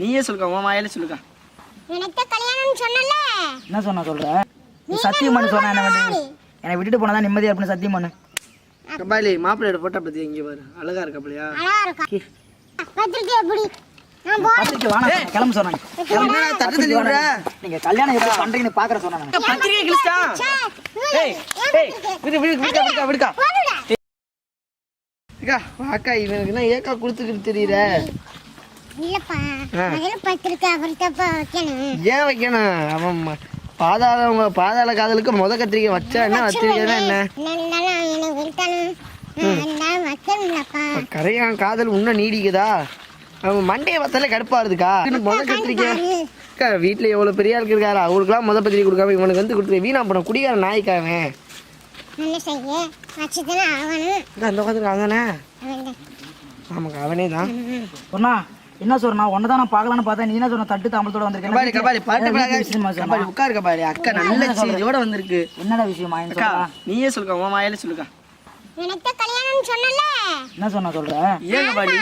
நீயே சொல்லுக்கா உன் வாயில சொல்லுக்கா. எனக்கு கல்யாணம் சொன்னல. என்ன சொன்ன சொல்ற? நீ சத்தியம் பண்ணு சொன்ன என்ன பண்ணி என்னை விட்டுட்டு போனதான் நிம்மதியா இருப்பேன்னு சத்தியம் பண்ணு. கபாலி மாப்பிள்ளையோட போட்டோ பத்தி இங்க பாரு அழகா இருக்கா பத்திரிக்கை எப்படி நான் போ பத்திரிக்கை சொன்னேன், கிளம்பு சொன்னாங்க. என்னடா தட்டு தள்ளி விடுற. நீங்க கல்யாணம் எப்படி பண்றீங்கன்னு பாக்குற சொன்னாங்க. பத்திரிக்கை கிழிச்சா ஏய் ஏய் விடு விடு விடுக்கா விடுக்கா விடுக்கா போடுடா. அக்கா வாக்கா இவனுக்கு என்ன ஏக்கா கொடுத்துக்கிட்டு தெரியுற? ஏன் வைக்கணும்? அவன் ம- பாதாள காதலுக்கு முத கத்திரிக்கை வச்சா என்ன வச்சிருக்கா என்ன? கரையான் காதல் இன்னும் நீடிக்குதா? அவன் மண்டையை பார்த்தாலே கடுப்பா இருக்குக்கா முத கத்திரிக்கை. அக்கா வீட்டில் எவ்வளோ பெரிய ஆளுக்கு இருக்காரு? அவருக்குலாம் முத பத்திரிக்கை கொடுக்காம இவனுக்கு வந்து கொடுத்துரு வீணா போன குடிகார நாய்க்காவன் அந்த உட்காந்துருக்க அவனே. அவன்தான். ஆமாக்கா அவனே தான். சொன்னா என்ன சொன்னா ஒன்னு தான் நான் பார்க்கலான்னு பார்த்தேன். நீ என்ன சொன்ன தட்டு தாம்பளத்தோட கபாலி கபாலி பாட்டு வந்திருக்கேன் கபாலி உட்காரு கபாலி அக்கா நல்ல செய்தியோட வந்திருக்கு. என்னடா விஷயமா என்ன அக்கா சொல்றா? நீயே சொல்லுக்கா உன் வாயில சொல்லுக்கா. எனக்கு கல்யாணம் சொன்னல. என்ன சொன்ன சொல்ற? ஏன் கபாலி?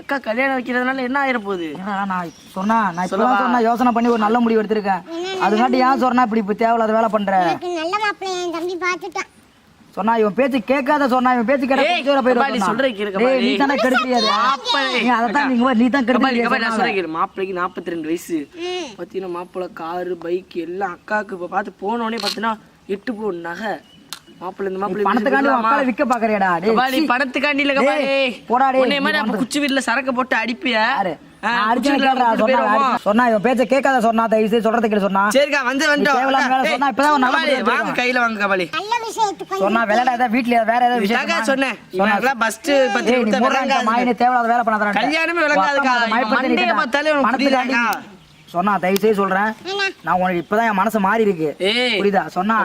அக்கா கல்யாணம் வைக்கிறதுனால என்ன ஆயிர போகுது என்னடா நான் சொன்னா நான் இப்பதான் சொன்னா யோசனை பண்ணி ஒரு நல்ல முடிவு எடுத்திருக்கேன். அதுக்காட்டி ஏன் சொன்னா இப்படி இப்ப தேவையில்லாத வேலை பண்ற? நல்ல மாப்பிள்ளை என் தம்பி பார்த்துட்டான். சொன்னா இவன் பேச்சு கேட்காத சொன்னா இவன் பேச்சு கேட்டா. சொல்றேன் டேய், நீ. தானே கெடுக்கிறியாது. நீ நீங்க நீ தான் நான் சொல்றேன் கேளு. மாப்பிள்ளைக்கு நாற்பத்தி ரெண்டு வயசு பார்த்தீங்கன்னா மாப்பிள்ளை காரு பைக் எல்லாம் அக்காவுக்கு இப்போ பார்த்து போனோடனே பார்த்தீங்கன்னா எட்டு பவுன் நகை மாப்பிள்ளை இந்த மாப்பிள்ளை பணத்துக்காண்டி உன் அக்காளை விக்க பாக்குறியாடா. பணத்துக்காண்டி இல்ல போடா டேய், உன்னை மாதிரி நீ அப்ப குச்சி வீட்டுல சரக்கு போட்டு அடிப்பிய சொன்னா இவன் பேச்ச கேட்காத சொன்னா தயவு செய்து சொல்றதை கேளு சொன்னா. சரிக்கா வந்து வந்துட்டோம் சொன்னா இப்பதான் வாங்க கையில வாங்க கபாலி சொன்னா வீட்ல வேற ஏதாவது விஷயம்? சொன்னேன். ஃபர்ஸ்ட் பத்தி. மாயினை வேலை. கல்யாணமே விளங்காதுக்கா. பார்த்தாலே உனக்கு? சொன்னா தயவு செய்து சொல்றேன். நான் உனக்கு இப்பதான் என் மனசு மாறி இருக்கு. புரியுதா? சொன்னா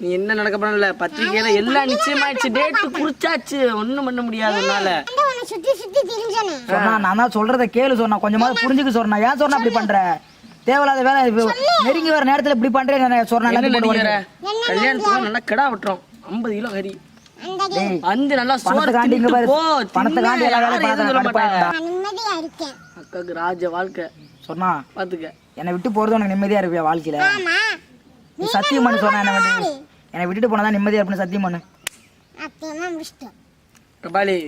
நீ என்ன நடக்க போறல பத்திரிக்கையில எல்லாம் நிச்சயமாயிடுச்சு. டேட் குறிச்சாச்சு. ஒண்ணும் பண்ண முடியாது உன்னால. சுத்தி சுத்தி திரிஞ்சனே சொன்னா நான் தான் சொல்றத கேளு சொன்னா கொஞ்சமாவது புரிஞ்சுக்க சொன்னா ஏன் சொன்னா அப்படி பண்ற தேவையில்லாத வேலை நெருங்கி வர நேரத்துல இப்படி பண்றேன் சொன்னா என்ன எல்லாத்தையும் போட்டு நினைக்கிற கல்யாணத்துக்கு நல்லா கிடா விட்டுறோம் ஐம்பது கிலோ கறி அந்த நல்லா சோறு பணத்துக்காண்டி இங்க பாரு. பணத்தை காண்டி தின்னு எல்லா வேலையும் நான் நிம்மதியா இருக்கேன் அக்காக்கு ராஜ வாழ்க்கை சொன்னா பாத்துக்க என்னை விட்டு போறது உனக்கு நிம்மதியா இருப்பியா வாழ்க்கையில ஆமா நீ சத்தியம் பண்ணு சொன்னா என்ன பண்ணி என்னை விட்டுட்டு போனதான் நிம்மதியா இருப்பேன்னு சத்தியம் பண்ணு அத்தியமா கபாலி.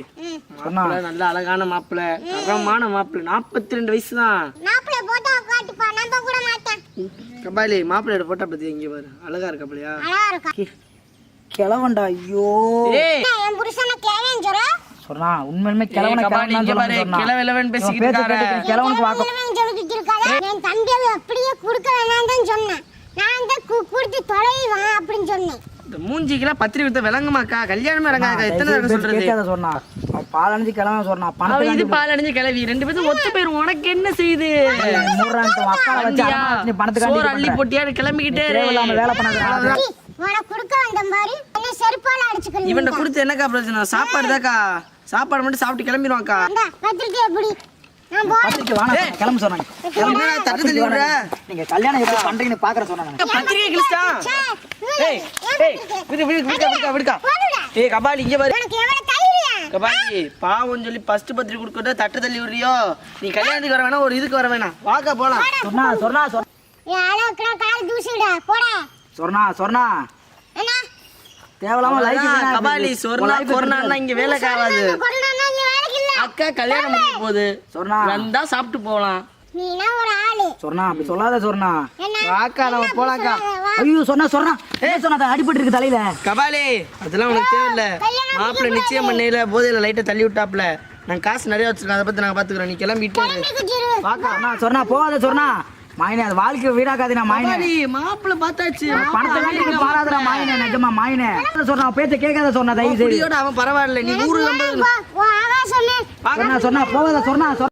மாப்பிள்ள நல்ல அழகான மாப்பிள்ள தரமான மாப்பிள்ள நாற்பத்தி ரெண்டு வயசு தான் மாப்பிள்ளை போட்டோ காட்டுப்பா. நம்ப கூட மாட்டேன். கபாலி மாப்பிள்ளையோட போட்டோ பத்தி இங்க பாரு. அழகா இருக்கா ஐயோ. புருஷனை கேவேன் சொல்ற? சொன்னா உண்மையிலுமே கிழவனை ஏய், கபாலி, இங்க பாரு, கிழவன் பேசிக்கிட்டு. கிழவனுக்கு வாக்க. கிழவன் சொல்லிக்கிட்டு இருக்காத என் தம்பியை அப்படியே கொடுக்க வேணாம் தான் சொன்னேன். நான் தான் கொடுத்து தொலைவான் அப்படின்னு சொன்னேன். இந்த மூஞ்சிக்கெல்லாம் பத்திரிக்கை கொடுத்த விளங்குமாக்கா? கல்யாணமே விளங்காது எத்தனை தடவை சொல்றது? சொன்னா. அவன் பாலஞ்சு கிழவன் சொன்னா. அவ இது பணத்துக்கு பால் அடைஞ்சு கிளவி ரெண்டு பேரும் ஒத்து போயிரும் உனக்கு என்ன செய்யுது இது அள்ளி பண்ற. போட்டியாரு கிளம்பிக்கிட்டே வேலை பண்ணாத. இவன்ட கொடுத்து என்னக்கா பிரச்சனை? சாப்பாடு தாக்கா சாப்பாடு மட்டும் சாப்பிட்டு கிளம்பிடுவாக்கா அந்த பத்திரிக்கை வாங்க கிளம்பு சொன்னாங்க? நீங்க கல்யாணம் எப்படி பண்றீங்கன்னு பாக்குற சொன்னாங்க. பத்திரிக்கை கிழிச்சா ஏய் ஏய் விடு விடு விடுக்கா விடுக்கா விடுக்கா. ஏய் கபாலி இங்க பாரு. கபாலி பாவம் சொல்லி ஃபர்ஸ்ட் பத்திரிக்கை கொடுக்கறத தட்டு தள்ளி விடுறியோ நீ கல்யாணத்துக்கு வர வேணாம் ஒரு இதுக்கு வர வேணாம். வாக்கா போலாம். சொன்னா சொன்னா சொன்னா என் அளவுக்கு கால் தூசிடா போடா. சொன்னா சொன்னா. தேவையில்லாம லைஃப் கபாலி சொர்ணா கொரோனா இங்க வேலைக்கு இல்ல அக்கா கல்யாணம் முடிய போகுது சொன்னா! வந்தா சாப்பிட்டு போகலாம். நீனா ஒரு ஆளு. சொன்னா அப்படி சொல்லாத சொன்னா. வாக்கா நம்ம போலாம்க்கா வா. ஐயோ சொன்னா சொன்னா. ஏன் சொன்னா அடிபட்டு இருக்கு தலையில? கபாலி அதெல்லாம் உனக்கு தேவையில்ல. மாப்பிள்ளை நிச்சயம் பண்ணையில போதையில லைட்டை தள்ளி விட்டாப்ல நான் காசு நிறைய வச்சிருக்கேன் அதை பத்தி நாங்க பாத்துக்கிறோம் நீ கிளம்பிட்டு. வாக்கா சொன்னா போகாத சொன்னா. மாயினே அது வாழ்க்கை வீடாக்காதீனா மாயினே கபாலி மாப்பிள்ளை பார்த்தாச்சு பணத்தை வேண்டி பாராதுடா மாயினே நிஜமா மாயினே சொன்னா பேச்ச கேட்காத சொன்னா தயவு செய்து அவன் பரவாயில்ல நீ ஆகாசமே சொன்னா சொன்னா போகாத சொன்னா சொன்னா